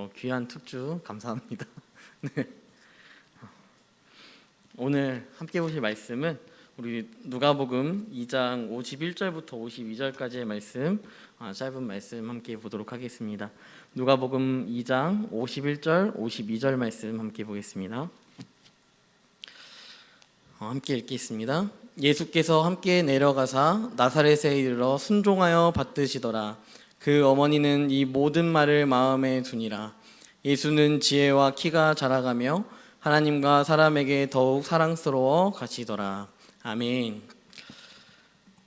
어, 귀한 특주 감사합니다. 네. 오늘 함께 보실 말씀은 우리 누가복음 2장 51절부터 52절까지의 말씀 아, 짧은 말씀 함께 보도록 하겠습니다. 누가복음 2장 51절 52절 말씀 함께 보겠습니다. 어, 함께 읽겠습니다. 예수께서 함께 내려가사 나사렛에 이르러 순종하여 받드시더라. 그 어머니는 이 모든 말을 마음에 두니라. 예수는 지혜와 키가 자라가며 하나님과 사람에게 더욱 사랑스러워 가시더라. 아멘.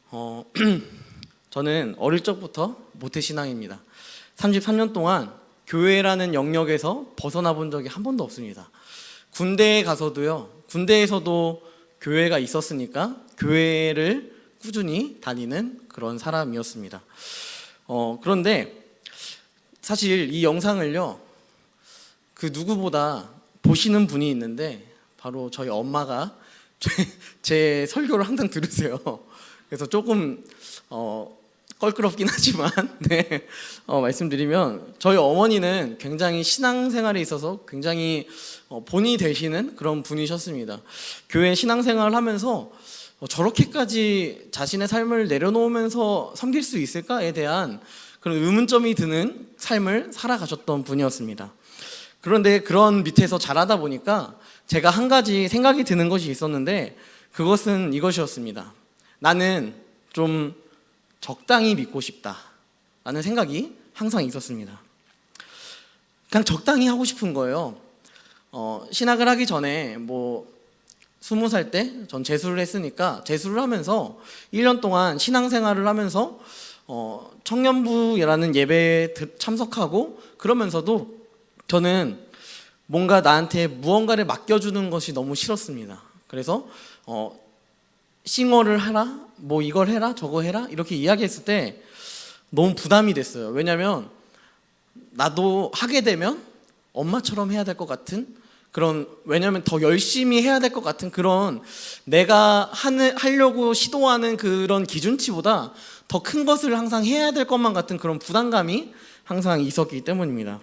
어, 저는 어릴 적부터 모태신앙입니다. 33년 동안 교회라는 영역에서 벗어나 본 적이 한 번도 없습니다. 군대에 가서도요, 군대에서도 교회가 있었으니까 교회를 꾸준히 다니는 그런 사람이었습니다. 어, 그런데 사실 이 영상을요, 그 누구보다 보시는 분이 있는데 바로 저희 엄마가 제, 제 설교를 항상 들으세요. 그래서 조금 어, 껄끄럽긴 하지만 네, 어, 말씀드리면 저희 어머니는 굉장히 신앙생활에 있어서 굉장히 어, 본이 되시는 그런 분이셨습니다. 교회 신앙생활을 하면서 어, 저렇게까지 자신의 삶을 내려놓으면서 섬길 수 있을까에 대한 그런 의문점이 드는 삶을 살아가셨던 분이었습니다. 그런데 그런 밑에서 자라다 보니까 제가 한 가지 생각이 드는 것이 있었는데 그것은 이것이었습니다. 나는 좀 적당히 믿고 싶다. 라는 생각이 항상 있었습니다. 그냥 적당히 하고 싶은 거예요. 어, 신학을 하기 전에 뭐 스무 살 때 전 재수를 했으니까 재수를 하면서 1년 동안 신앙생활을 하면서 어, 청년부라는 예배에 참석하고 그러면서도 저는 뭔가 나한테 무언가를 맡겨주는 것이 너무 싫었습니다. 그래서 어, 싱어를 하라, 뭐 이걸 해라, 저거 해라 이렇게 이야기했을 때 너무 부담이 됐어요. 왜냐하면 나도 하게 되면 엄마처럼 해야 될 것 같은 그런 왜냐하면 더 열심히 해야 될 것 같은 그런 내가 하는 하려고 시도하는 그런 기준치보다 더 큰 것을 항상 해야 될 것만 같은 그런 부담감이 항상 있었기 때문입니다.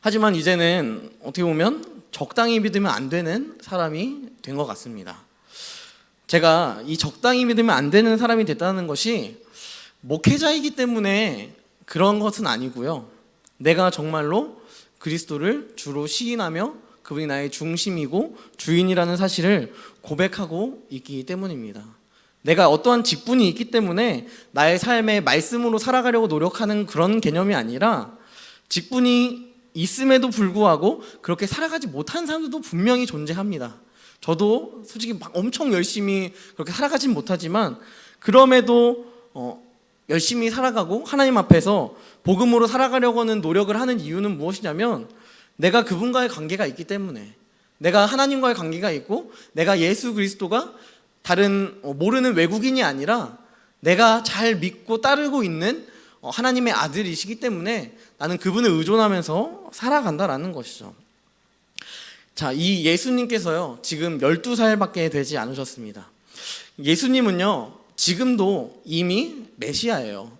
하지만 이제는 어떻게 보면 적당히 믿으면 안 되는 사람이 된 것 같습니다. 제가 이 적당히 믿으면 안 되는 사람이 됐다는 것이 목회자이기 때문에 그런 것은 아니고요. 내가 정말로 그리스도를 주로 시인하며 그분이 나의 중심이고 주인이라는 사실을 고백하고 있기 때문입니다. 내가 어떠한 직분이 있기 때문에 나의 삶에 말씀으로 살아가려고 노력하는 그런 개념이 아니라 직분이 있음에도 불구하고 그렇게 살아가지 못한 사람들도 분명히 존재합니다. 저도 솔직히 막 엄청 열심히 그렇게 살아가진 못하지만 그럼에도 어, 열심히 살아가고 하나님 앞에서 복음으로 살아가려고 하는 노력을 하는 이유는 무엇이냐면 내가 그분과의 관계가 있기 때문에 내가 하나님과의 관계가 있고 내가 예수 그리스도가 다른 어, 모르는 외국인이 아니라 내가 잘 믿고 따르고 있는 어, 하나님의 아들이시기 때문에 나는 그분을 의존하면서 살아간다라는 것이죠. 자, 이 예수님께서요, 지금 12살밖에 되지 않으셨습니다. 예수님은요, 지금도 이미 메시아예요.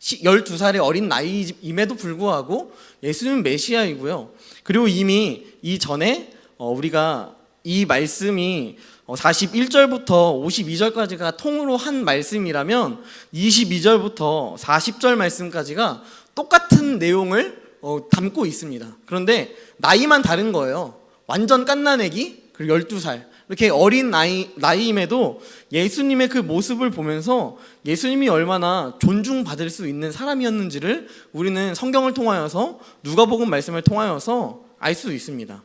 12살의 어린 나이임에도 불구하고 예수님은 메시아이고요. 그리고 이미 이 전에 어, 우리가 이 말씀이 41절부터 52절까지가 통으로 한 말씀이라면 22절부터 40절 말씀까지가 똑같은 내용을 어, 담고 있습니다. 그런데 나이만 다른 거예요. 완전 깐난애기 그리고 12살 이렇게 어린 나이, 나이임에도 예수님의 그 모습을 보면서 예수님이 얼마나 존중받을 수 있는 사람이었는지를 우리는 성경을 통하여서 누가복음 말씀을 통하여서 알 수 있습니다.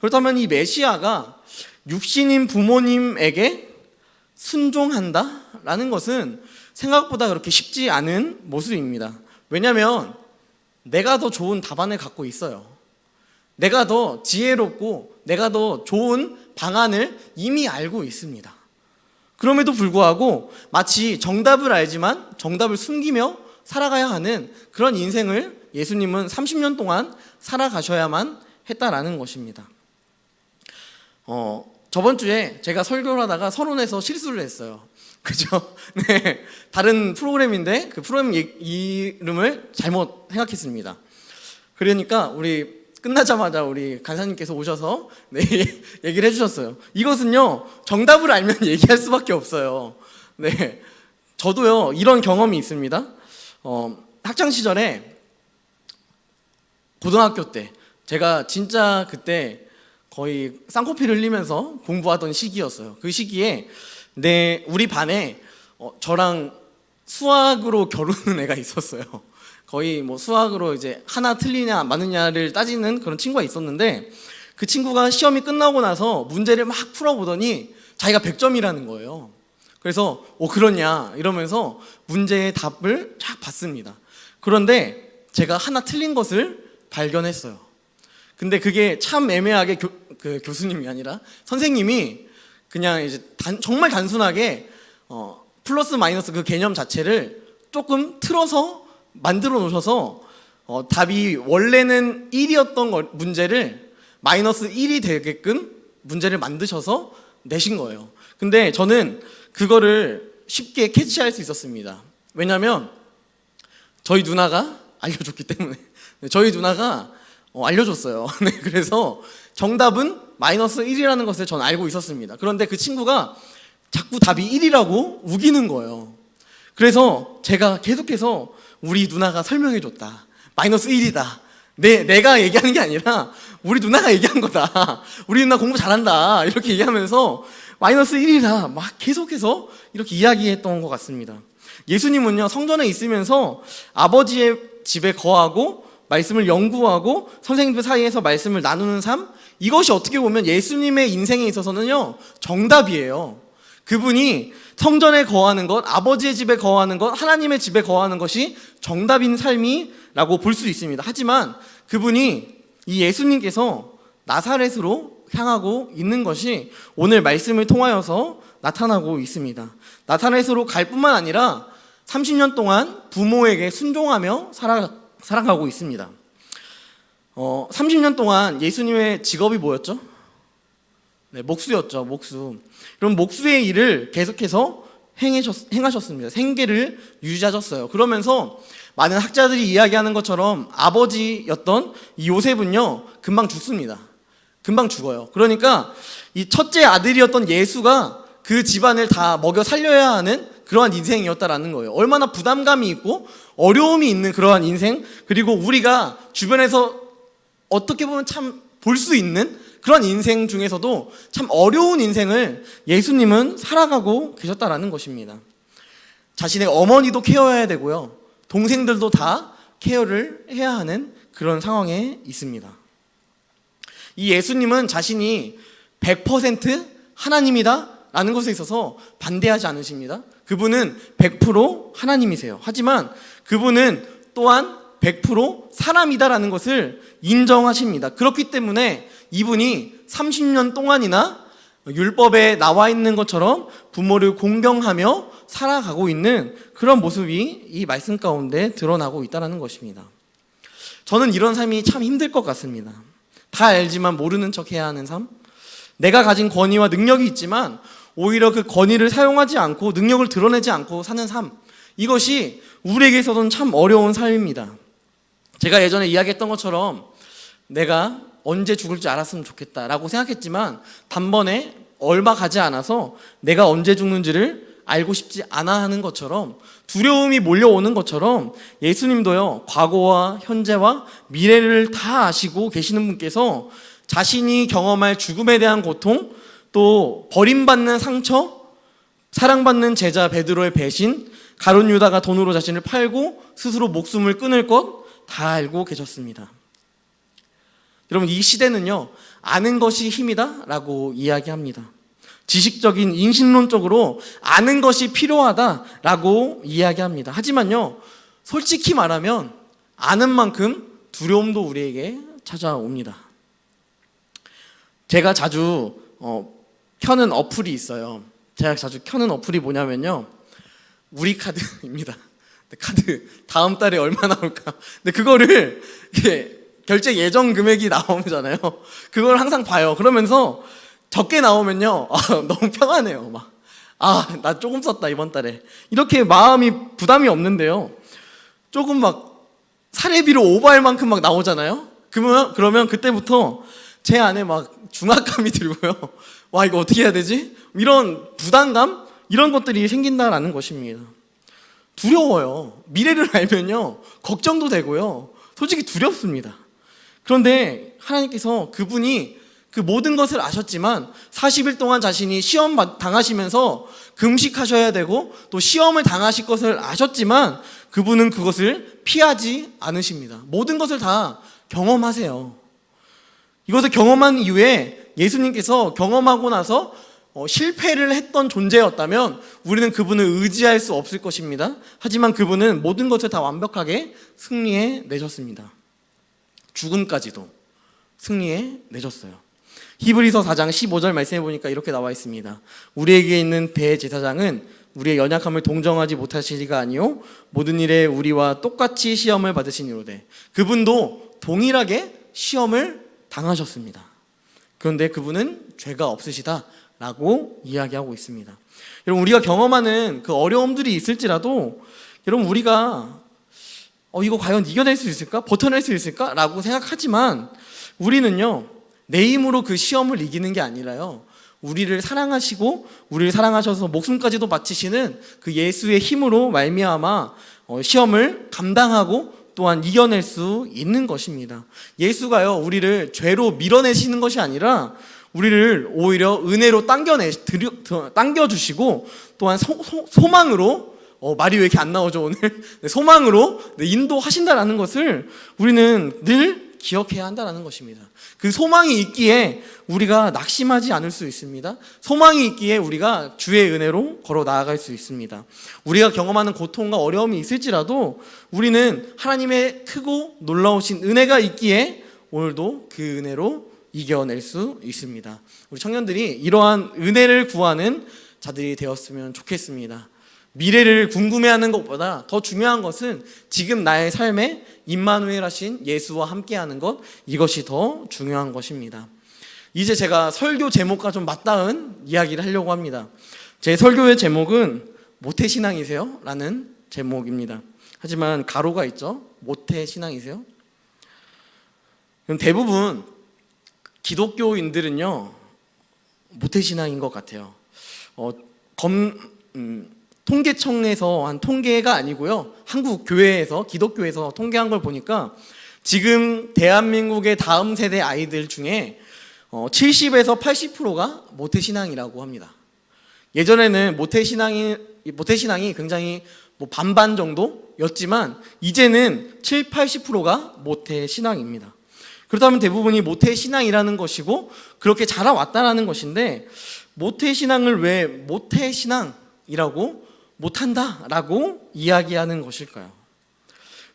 그렇다면 이 메시아가 육신인 부모님에게 순종한다라는 것은 생각보다 그렇게 쉽지 않은 모습입니다. 왜냐하면 내가 더 좋은 답안을 갖고 있어요. 내가 더 지혜롭고 내가 더 좋은 방안을 이미 알고 있습니다. 그럼에도 불구하고 마치 정답을 알지만 정답을 숨기며 살아가야 하는 그런 인생을 예수님은 30년 동안 살아가셔야만 했다라는 것입니다. 어, 저번 주에 제가 설교를 하다가 서론에서 실수를 했어요. 그죠? 네. 다른 프로그램인데 그 프로그램 이름을 잘못 생각했습니다. 그러니까 우리 끝나자마자 우리 간사님께서 오셔서 네, 얘기를 해주셨어요. 이것은요 정답을 알면 얘기할 수밖에 없어요. 네, 저도요 이런 경험이 있습니다. 어, 학창 시절에 고등학교 때 제가 진짜 그때 거의 쌍코피를 흘리면서 공부하던 시기였어요. 그 시기에 내 우리 반에 어, 저랑 수학으로 겨루는 애가 있었어요. 거의 뭐 수학으로 이제 하나 틀리냐 맞느냐를 따지는 그런 친구가 있었는데 그 친구가 시험이 끝나고 나서 문제를 막 풀어보더니 자기가 100점이라는 거예요. 그래서 어 그러냐 이러면서 문제의 답을 쫙 봤습니다. 그런데 제가 하나 틀린 것을 발견했어요. 근데 그게 참 애매하게 교, 그 교수님이 아니라 선생님이 그냥 이제 단, 정말 단순하게 어, 플러스 마이너스 그 개념 자체를 조금 틀어서 만들어 놓으셔서 어, 답이 원래는 1이었던 거, 문제를 마이너스 1이 되게끔 문제를 만드셔서 내신 거예요. 근데 저는 그거를 쉽게 캐치할 수 있었습니다. 왜냐하면 저희 누나가 알려줬기 때문에 네, 저희 누나가 어, 알려줬어요. 네, 그래서 정답은 마이너스 1이라는 것을 전 알고 있었습니다. 그런데 그 친구가 자꾸 답이 1이라고 우기는 거예요. 그래서 제가 계속해서 우리 누나가 설명해 줬다. 마이너스 1이다. 내, 내가 얘기하는 게 아니라 우리 누나가 얘기한 거다. 우리 누나 공부 잘한다. 이렇게 얘기하면서 마이너스 1이라 막 계속해서 이렇게 이야기했던 것 같습니다. 예수님은요, 성전에 있으면서 아버지의 집에 거하고 말씀을 연구하고 선생님들 사이에서 말씀을 나누는 삶, 이것이 어떻게 보면 예수님의 인생에 있어서는요, 정답이에요. 그분이 성전에 거하는 것, 아버지의 집에 거하는 것, 하나님의 집에 거하는 것이 정답인 삶이라고 볼 수 있습니다. 하지만 그분이 이 예수님께서 나사렛으로 향하고 있는 것이 오늘 말씀을 통하여서 나타나고 있습니다. 나사렛으로 갈 뿐만 아니라 30년 동안 부모에게 순종하며 살아, 살아가고 있습니다. 어, 30년 동안 예수님의 직업이 뭐였죠? 네, 목수였죠, 목수. 그럼 목수의 일을 계속해서 행하셨, 행하셨습니다. 생계를 유지하셨어요. 그러면서 많은 학자들이 이야기하는 것처럼 아버지였던 이 요셉은요, 금방 죽습니다. 금방 죽어요. 그러니까 이 첫째 아들이었던 예수가 그 집안을 다 먹여 살려야 하는 그러한 인생이었다라는 거예요. 얼마나 부담감이 있고 어려움이 있는 그러한 인생, 그리고 우리가 주변에서 어떻게 보면 참 볼 수 있는 그런 인생 중에서도 참 어려운 인생을 예수님은 살아가고 계셨다라는 것입니다. 자신의 어머니도 케어해야 되고요. 동생들도 다 케어를 해야 하는 그런 상황에 있습니다. 이 예수님은 자신이 100% 하나님이다 라는 것에 있어서 반대하지 않으십니다. 그분은 100% 하나님이세요. 하지만 그분은 또한 100% 사람이다라는 것을 인정하십니다. 그렇기 때문에 이분이 30년 동안이나 율법에 나와 있는 것처럼 부모를 공경하며 살아가고 있는 그런 모습이 이 말씀 가운데 드러나고 있다는 것입니다. 저는 이런 삶이 참 힘들 것 같습니다. 다 알지만 모르는 척 해야 하는 삶? 내가 가진 권위와 능력이 있지만 오히려 그 권위를 사용하지 않고 능력을 드러내지 않고 사는 삶. 이것이 우리에게 있어서는 참 어려운 삶입니다. 제가 예전에 이야기했던 것처럼 내가 언제 죽을 줄 알았으면 좋겠다라고 생각했지만 단번에 얼마 가지 않아서 내가 언제 죽는지를 알고 싶지 않아 하는 것처럼 두려움이 몰려오는 것처럼 예수님도요, 과거와 현재와 미래를 다 아시고 계시는 분께서 자신이 경험할 죽음에 대한 고통, 또 버림받는 상처, 사랑받는 제자 베드로의 배신, 가론 유다가 돈으로 자신을 팔고 스스로 목숨을 끊을 것 다 알고 계셨습니다. 여러분 이 시대는요 아는 것이 힘이다라고 이야기합니다. 지식적인 인신론적으로 아는 것이 필요하다라고 이야기합니다. 하지만요 솔직히 말하면 아는 만큼 두려움도 우리에게 찾아옵니다. 제가 자주 어, 켜는 어플이 있어요. 제가 자주 켜는 어플이 뭐냐면요 우리 카드입니다. 카드 다음 달에 얼마 나올까? 근데 그거를 결제 예정 금액이 나오잖아요. 그걸 항상 봐요. 그러면서 적게 나오면요. 아, 너무 평안해요. 막. 아, 나 조금 썼다, 이번 달에. 이렇게 마음이 부담이 없는데요. 조금 막 사례비로 오버할 만큼 막 나오잖아요. 그러면 그러면 그때부터 제 안에 막 중압감이 들고요. 와 이거 어떻게 해야 되지? 이런 부담감 이런 것들이 생긴다라는 것입니다. 두려워요. 미래를 알면요 걱정도 되고요. 솔직히 두렵습니다. 그런데 하나님께서 그분이 그 모든 것을 아셨지만 40일 동안 자신이 시험 받- 당하시면서 금식하셔야 되고 또 시험을 당하실 것을 아셨지만 그분은 그것을 피하지 않으십니다. 모든 것을 다 경험하세요. 이것을 경험한 이후에 예수님께서 경험하고 나서 어, 실패를 했던 존재였다면 우리는 그분을 의지할 수 없을 것입니다. 하지만 그분은 모든 것을 다 완벽하게 승리해 내셨습니다. 죽음까지도 승리해 내셨어요. 히브리서 4장 15절 말씀해 보니까 이렇게 나와 있습니다. 우리에게 있는 대제사장은 우리의 연약함을 동정하지 못하시리가 아니요 모든 일에 우리와 똑같이 시험을 받으시니로되 그분도 동일하게 시험을 당하셨습니다. 그런데 그분은 죄가 없으시다라고 이야기하고 있습니다. 여러분 우리가 경험하는 그 어려움들이 있을지라도 여러분 우리가 어 이거 과연 이겨낼 수 있을까? 버텨낼 수 있을까?라고 생각하지만 우리는요 내 힘으로 그 시험을 이기는 게 아니라요 우리를 사랑하시고 우리를 사랑하셔서 목숨까지도 바치시는 그 예수의 힘으로 말미암아 어, 시험을 감당하고 또한 이겨낼 수 있는 것입니다. 예수가요 우리를 죄로 밀어내시는 것이 아니라 우리를 오히려 은혜로 당겨내 당겨 주시고 또한 소, 망으로 어, 말이 왜 이렇게 안 나오죠 오늘 네, 소망으로 네, 인도하신다라는 것을 우리는 늘 기억해야 한다라는 것입니다. 그 소망이 있기에 우리가 낙심하지 않을 수 있습니다. 소망이 있기에 우리가 주의 은혜로 걸어 나아갈 수 있습니다. 우리가 경험하는 고통과 어려움이 있을지라도 우리는 하나님의 크고 놀라우신 은혜가 있기에 오늘도 그 은혜로 이겨낼 수 있습니다. 우리 청년들이 이러한 은혜를 구하는 자들이 되었으면 좋겠습니다. 미래를 궁금해하는 것보다 더 중요한 것은 지금 나의 삶에 임마누엘 하신 예수와 함께하는 것 이것이 더 중요한 것입니다. 이제 제가 설교 제목과 좀 맞닿은 이야기를 하려고 합니다. 제 설교의 제목은 모태 신앙이세요? 라는 제목입니다. 하지만 가로가 있죠. 모태 신앙이세요? 그럼 대부분 기독교인들은요 모태 신앙인 것 같아요. 어, 검 음, 통계청에서 한 통계가 아니고요. 한국 교회에서 기독교에서 통계한 걸 보니까 지금 대한민국의 다음 세대 아이들 중에 어, 70에서 80%가 모태 신앙이라고 합니다. 예전에는 모태 신앙이 모태 신앙이 굉장히 뭐 반반 정도였지만 이제는 7, 80%가 모태 신앙입니다. 그렇다면 대부분이 모태 신앙이라는 것이고 그렇게 자라왔다라는 것인데 모태 신앙을 왜 모태 신앙이라고 못한다라고 이야기하는 것일까요?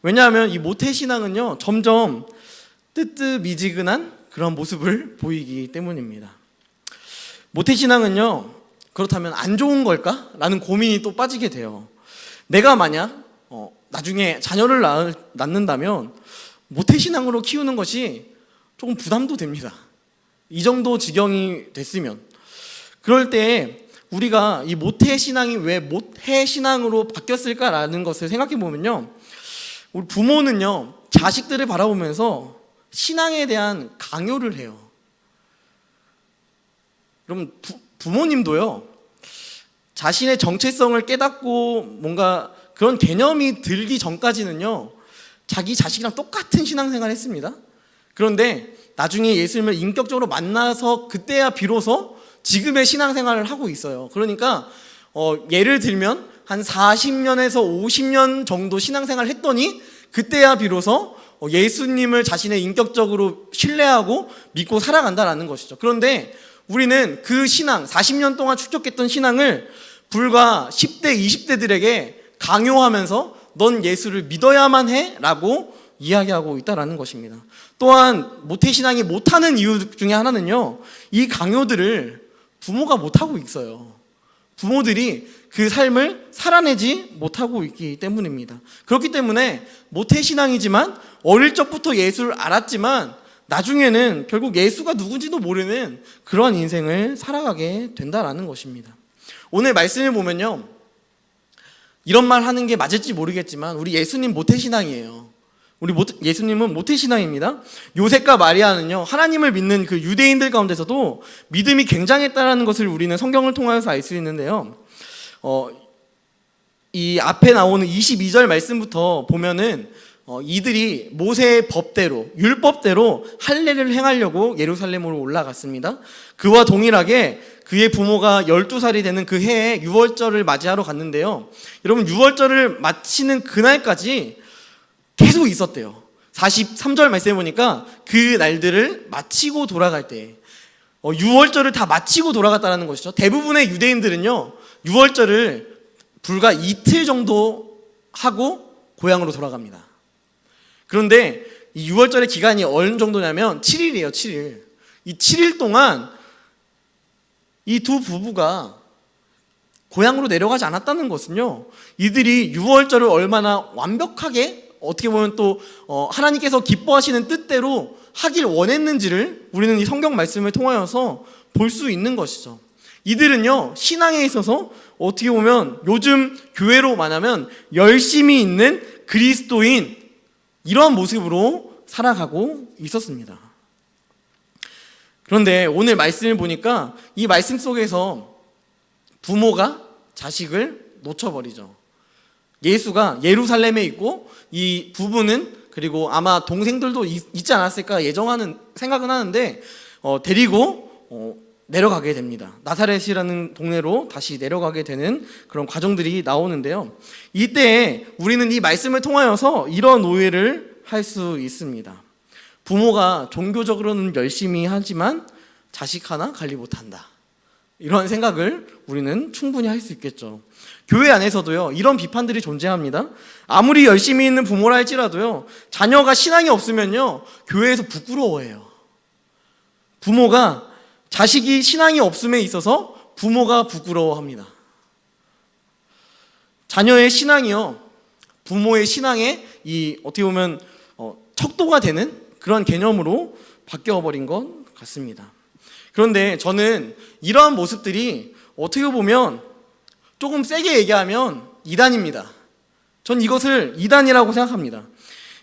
왜냐하면 이 모태 신앙은요 점점 뜨뜻미지근한 그런 모습을 보이기 때문입니다. 모태 신앙은요 그렇다면 안 좋은 걸까? 라는 고민이 또 빠지게 돼요. 내가 만약 어, 나중에 자녀를 낳, 낳는다면 모태 신앙으로 키우는 것이 조금 부담도 됩니다. 이 정도 지경이 됐으면 그럴 때 우리가 이 모태 신앙이 왜 모태 신앙으로 바뀌었을까라는 것을 생각해 보면요. 우리 부모는요, 자식들을 바라보면서 신앙에 대한 강요를 해요. 그럼 부, 부모님도요, 자신의 정체성을 깨닫고 뭔가 그런 개념이 들기 전까지는요, 자기 자식이랑 똑같은 신앙생활 했습니다. 그런데 나중에 예수님을 인격적으로 만나서 그때야 비로소 지금의 신앙생활을 하고 있어요. 그러니까 어, 예를 들면 한 40년에서 50년 정도 신앙생활을 했더니 그때야 비로소 어, 예수님을 자신의 인격적으로 신뢰하고 믿고 살아간다라는 것이죠. 그런데 우리는 그 신앙, 40년 동안 축적했던 신앙을 불과 10대, 20대들에게 강요하면서 넌 예수를 믿어야만 해 라고 이야기하고 있다라는 것입니다. 또한 모태신앙이 못하는 이유 중에 하나는요, 이 강요들을 부모가 못하고 있어요. 부모들이 그 삶을 살아내지 못하고 있기 때문입니다. 그렇기 때문에 모태신앙이지만 어릴 적부터 예수를 알았지만 나중에는 결국 예수가 누군지도 모르는 그러한 인생을 살아가게 된다라는 것입니다. 오늘 말씀을 보면요. 이런 말 하는 게 맞을지 모르겠지만 우리 예수님 모태신앙이에요. 우리 예수님은 모태신앙입니다. 요셉과 마리아는요, 하나님을 믿는 그 유대인들 가운데서도 믿음이 굉장했다라는 것을 우리는 성경을 통하여서 알 수 있는데요. 어, 이 앞에 나오는 22절 말씀부터 보면은 어, 이들이 모세의 법대로 율법대로 할례를 행하려고 예루살렘으로 올라갔습니다. 그와 동일하게 그의 부모가 12살이 되는 그 해에 유월절을 맞이하러 갔는데요. 여러분 유월절을 마치는 그날까지 계속 있었대요. 43절 말씀해 보니까 그 날들을 마치고 돌아갈 때 어, 6월절을 다 마치고 돌아갔다는 것이죠. 대부분의 유대인들은요, 6월절을 불과 이틀 정도 하고 고향으로 돌아갑니다. 그런데 이 6월절의 기간이 어느 정도냐면 7일이에요, 7일. 이 7일 동안 이 두 부부가 고향으로 내려가지 않았다는 것은요, 이들이 6월절을 얼마나 완벽하게 어떻게 보면 또 어, 하나님께서 기뻐하시는 뜻대로 하길 원했는지를 우리는 이 성경 말씀을 통하여서 볼 수 있는 것이죠. 이들은요, 신앙에 있어서 어떻게 보면 요즘 교회로 말하면 열심히 있는 그리스도인 이러한 모습으로 살아가고 있었습니다. 그런데 오늘 말씀을 보니까 이 말씀 속에서 부모가 자식을 놓쳐버리죠. 예수가 예루살렘에 있고 이 부부는 그리고 아마 동생들도 있, 지 않았을까 예정하는 생각은 하는데 어, 데리고 어, 내려가게 됩니다. 나사렛이라는 동네로 다시 내려가게 되는 그런 과정들이 나오는데요. 이때 우리는 이 말씀을 통하여서 이런 오해를 할 수 있습니다. 부모가 종교적으로는 열심히 하지만 자식 하나 관리 못한다. 이런 생각을 우리는 충분히 할 수 있겠죠. 교회 안에서도요, 이런 비판들이 존재합니다. 아무리 열심히 있는 부모라 할지라도요, 자녀가 신앙이 없으면요, 교회에서 부끄러워해요. 부모가 자식이 신앙이 없음에 있어서 부모가 부끄러워합니다. 자녀의 신앙이요, 부모의 신앙에 이 어떻게 보면 어, 척도가 되는 그런 개념으로 바뀌어버린 것 같습니다. 그런데 저는 이러한 모습들이 어떻게 보면 조금 세게 얘기하면 이단입니다. 전 이것을 이단이라고 생각합니다.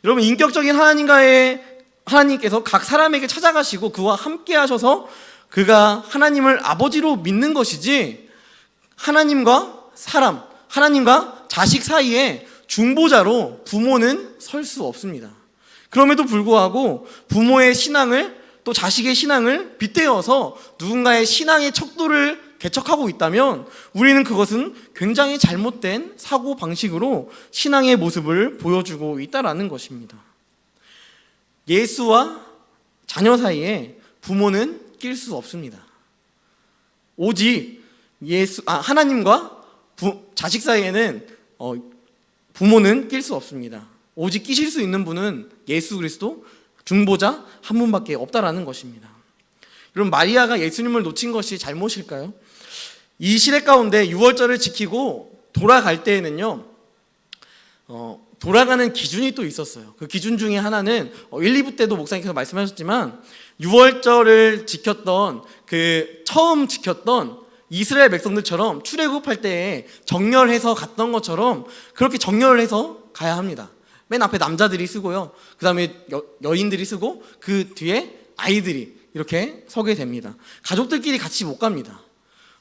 여러분 인격적인 하나님과의 하나님께서 각 사람에게 찾아가시고 그와 함께 하셔서 그가 하나님을 아버지로 믿는 것이지 하나님과 사람, 하나님과 자식 사이에 중보자로 부모는 설 수 없습니다. 그럼에도 불구하고 부모의 신앙을 또 자식의 신앙을 빗대어서 누군가의 신앙의 척도를 개척하고 있다면 우리는 그것은 굉장히 잘못된 사고 방식으로 신앙의 모습을 보여주고 있다라는 것입니다. 예수와 자녀 사이에 부모는 낄 수 없습니다. 오직 예수 아 하나님과 부, 자식 사이에는 어, 부모는 낄 수 없습니다. 오직 끼실 수 있는 분은 예수 그리스도 중보자 한 분밖에 없다라는 것입니다. 그럼 마리아가 예수님을 놓친 것이 잘못일까요? 이 시대 가운데 6월절을 지키고 돌아갈 때에는요, 어, 돌아가는 기준이 또 있었어요. 그 기준 중에 하나는 어, 1, 2부 때도 목사님께서 말씀하셨지만 6월절을 지켰던 그 처음 지켰던 이스라엘 백성들처럼 출애굽할 때에 정렬해서 갔던 것처럼 그렇게 정렬을 해서 가야 합니다. 맨 앞에 남자들이 쓰고요. 그 다음에 여인들이 쓰고 그 뒤에 아이들이 이렇게 서게 됩니다. 가족들끼리 같이 못 갑니다.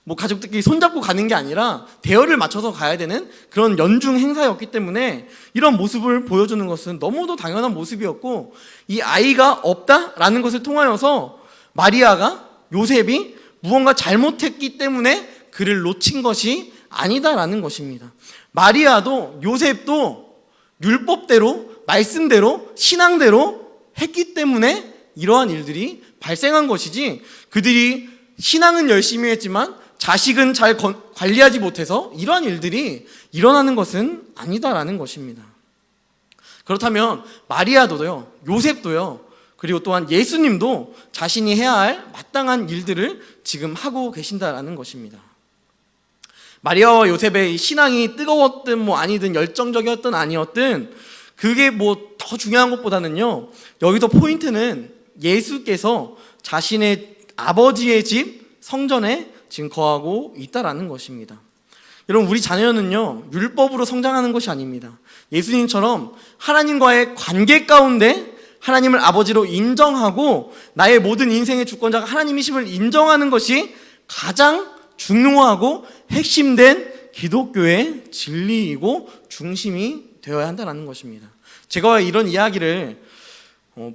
뭐 가족들끼리 손잡고 가는 게 아니라 대열을 맞춰서 가야 되는 그런 연중 행사였기 때문에 이런 모습을 보여주는 것은 너무도 당연한 모습이었고 이 아이가 없다라는 것을 통하여서 마리아가 요셉이 무언가 잘못했기 때문에 그를 놓친 것이 아니다라는 것입니다. 마리아도 요셉도 율법대로 말씀대로 신앙대로 했기 때문에 이러한 일들이 발생한 것이지 그들이 신앙은 열심히 했지만 자식은 잘 관리하지 못해서 이러한 일들이 일어나는 것은 아니다라는 것입니다. 그렇다면 마리아도요, 요셉도요, 그리고 또한 예수님도 자신이 해야 할 마땅한 일들을 지금 하고 계신다라는 것입니다. 마리아와 요셉의 신앙이 뜨거웠든 뭐 아니든 열정적이었든 아니었든 그게 뭐 더 중요한 것보다는요. 여기서 포인트는 예수께서 자신의 아버지의 집 성전에 지금 거하고 있다라는 것입니다. 여러분 우리 자녀는요 율법으로 성장하는 것이 아닙니다. 예수님처럼 하나님과의 관계 가운데 하나님을 아버지로 인정하고 나의 모든 인생의 주권자가 하나님이심을 인정하는 것이 가장 중요하고 핵심된 기독교의 진리이고 중심이 되어야 한다는 것입니다. 제가 이런 이야기를 어,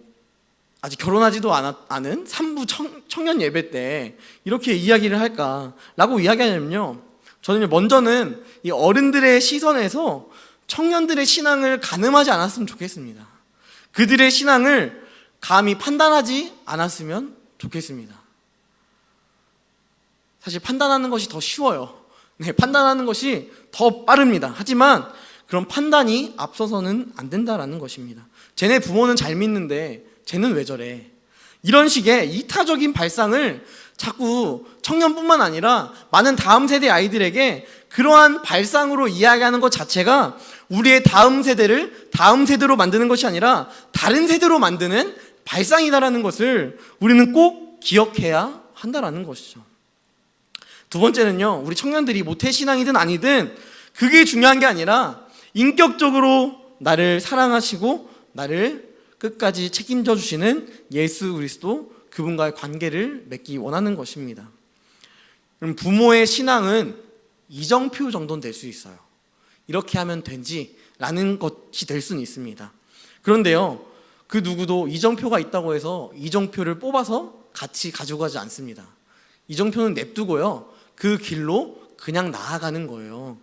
아직 결혼하지도 않은 산부 청, 청년 예배 때 이렇게 이야기를 할까라고 이야기하냐면요. 저는 먼저는 이 어른들의 시선에서 청년들의 신앙을 가늠하지 않았으면 좋겠습니다. 그들의 신앙을 감히 판단하지 않았으면 좋겠습니다. 사실 판단하는 것이 더 쉬워요. 네, 판단하는 것이 더 빠릅니다. 하지만 그런 판단이 앞서서는 안 된다라는 것입니다. 쟤네 부모는 잘 믿는데 쟤는 왜 저래? 이런 식의 이타적인 발상을 자꾸 청년뿐만 아니라 많은 다음 세대 아이들에게 그러한 발상으로 이야기하는 것 자체가 우리의 다음 세대를 다음 세대로 만드는 것이 아니라 다른 세대로 만드는 발상이다라는 것을 우리는 꼭 기억해야 한다라는 것이죠. 두 번째는요, 우리 청년들이 모태신앙이든 아니든 그게 중요한 게 아니라 인격적으로 나를 사랑하시고 나를 끝까지 책임져 주시는 예수 그리스도 그분과의 관계를 맺기 원하는 것입니다. 그럼 부모의 신앙은 이정표 정도는 될 수 있어요. 이렇게 하면 된지라는 것이 될 수는 있습니다. 그런데요, 그 누구도 이정표가 있다고 해서 이정표를 뽑아서 같이 가지고 가지 않습니다. 이정표는 냅두고요, 그 길로 그냥 나아가는 거예요.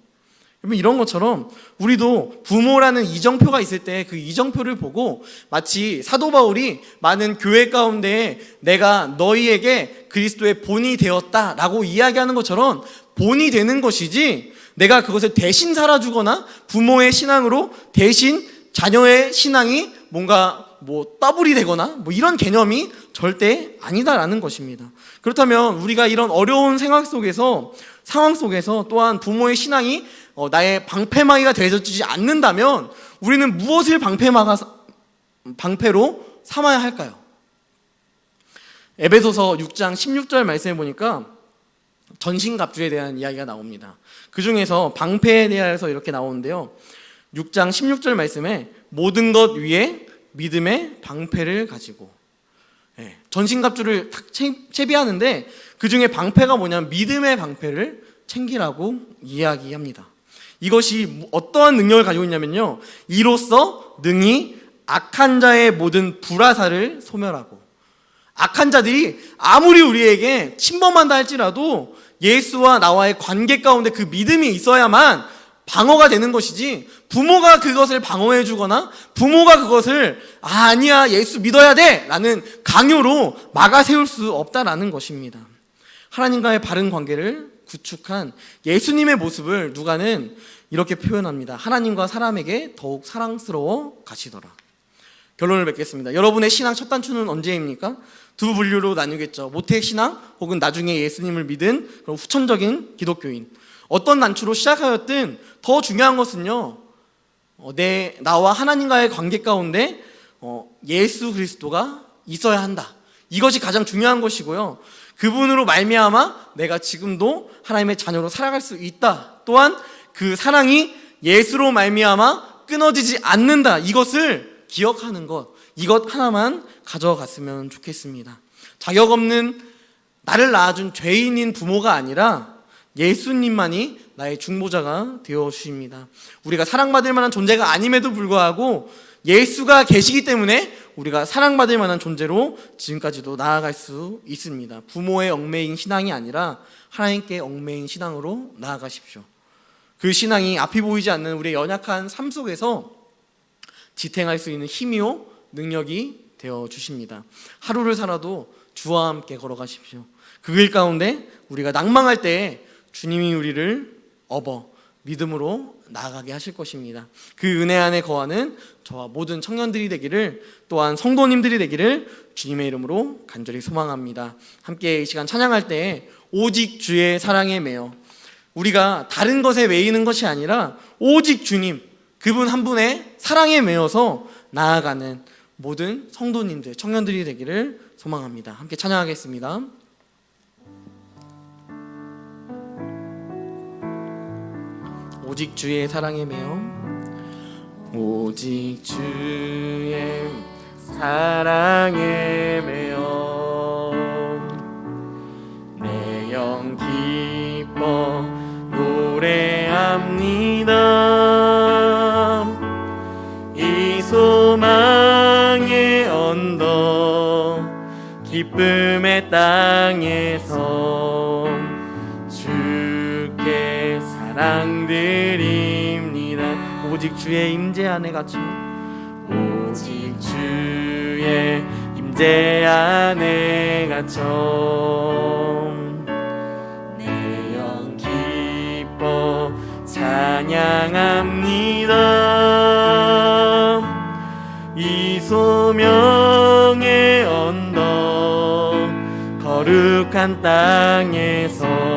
이런 것처럼 우리도 부모라는 이정표가 있을 때 그 이정표를 보고 마치 사도 바울이 많은 교회 가운데 내가 너희에게 그리스도의 본이 되었다라고 이야기하는 것처럼 본이 되는 것이지 내가 그것을 대신 살아주거나 부모의 신앙으로 대신 자녀의 신앙이 뭔가 뭐 더블이 되거나 뭐 이런 개념이 절대 아니다라는 것입니다. 그렇다면 우리가 이런 어려운 생각 속에서 상황 속에서 또한 부모의 신앙이 어, 나의 방패막이가 되어주지 않는다면 우리는 무엇을 방패막아 방패로 삼아야 할까요? 에베소서 6장 16절 말씀해 보니까 전신갑주에 대한 이야기가 나옵니다. 그 중에서 방패에 대해서 이렇게 나오는데요. 6장 16절 말씀에 모든 것 위에 믿음의 방패를 가지고 예, 전신갑주를 탁 채비하는데 그 중에 방패가 뭐냐면 믿음의 방패를 챙기라고 이야기합니다. 이것이 어떠한 능력을 가지고 있냐면요. 이로써 능히 악한 자의 모든 불화사를 소멸하고 악한 자들이 아무리 우리에게 침범한다 할지라도 예수와 나와의 관계 가운데 그 믿음이 있어야만 방어가 되는 것이지 부모가 그것을 방어해 주거나 부모가 그것을 아, 아니야 예수 믿어야 돼 라는 강요로 막아 세울 수 없다라는 것입니다. 하나님과의 바른 관계를 구축한 예수님의 모습을 누가는 이렇게 표현합니다. 하나님과 사람에게 더욱 사랑스러워 가시더라. 결론을 맺겠습니다. 여러분의 신앙 첫 단추는 언제입니까? 두 분류로 나뉘겠죠. 모태 신앙 혹은 나중에 예수님을 믿은 후천적인 기독교인. 어떤 단추로 시작하였든 더 중요한 것은요. 어, 내 나와 하나님과의 관계 가운데 어, 예수 그리스도가 있어야 한다. 이것이 가장 중요한 것이고요. 그분으로 말미암아 내가 지금도 하나님의 자녀로 살아갈 수 있다. 또한 그 사랑이 예수로 말미암아 끊어지지 않는다. 이것을 기억하는 것. 이것 하나만 가져갔으면 좋겠습니다. 자격 없는 나를 낳아준 죄인인 부모가 아니라 예수님만이 나의 중보자가 되어 주십니다. 우리가 사랑받을 만한 존재가 아님에도 불구하고 예수가 계시기 때문에 우리가 사랑받을 만한 존재로 지금까지도 나아갈 수 있습니다. 부모의 얽매인 신앙이 아니라 하나님께 얽매인 신앙으로 나아가십시오. 그 신앙이 앞이 보이지 않는 우리의 연약한 삶 속에서 지탱할 수 있는 힘이요 능력이 되어 주십니다. 하루를 살아도 주와 함께 걸어가십시오. 그 길 가운데 우리가 낭망할 때 주님이 우리를 업어 믿음으로 나아가게 하실 것입니다. 그 은혜 안에 거하는 저와 모든 청년들이 되기를 또한 성도님들이 되기를 주님의 이름으로 간절히 소망합니다. 함께 이 시간 찬양할 때 오직 주의 사랑에 매여 우리가 다른 것에 매이는 것이 아니라 오직 주님 그분 한 분의 사랑에 매여서 나아가는 모든 성도님들 청년들이 되기를 소망합니다. 함께 찬양하겠습니다. 오직 주의 사랑에 매여 오직 주의 사랑에 매여 내영 기뻐 노래합니다. 이 소망의 언덕 기쁨의 땅에서 주께 사랑드립니다. 오직 주의 임재 안에 갇혀 오직 주의 임재 안에 갇혀 내 영 기뻐 찬양합니다. 이 소명의 언덕 거룩한 땅에서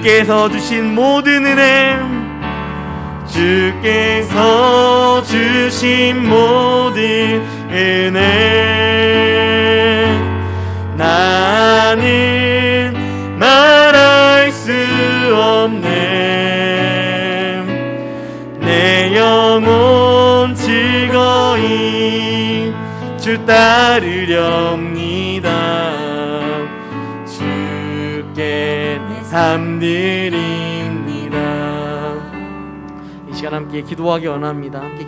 주께서 주신 모든 은혜 주께서 주신 모든 은혜. 나는 말할 수 없네. 내 영혼 즐거이 주 따르렵 삶드립니다. 이 시간 함께 기도하기 원합니다. 함께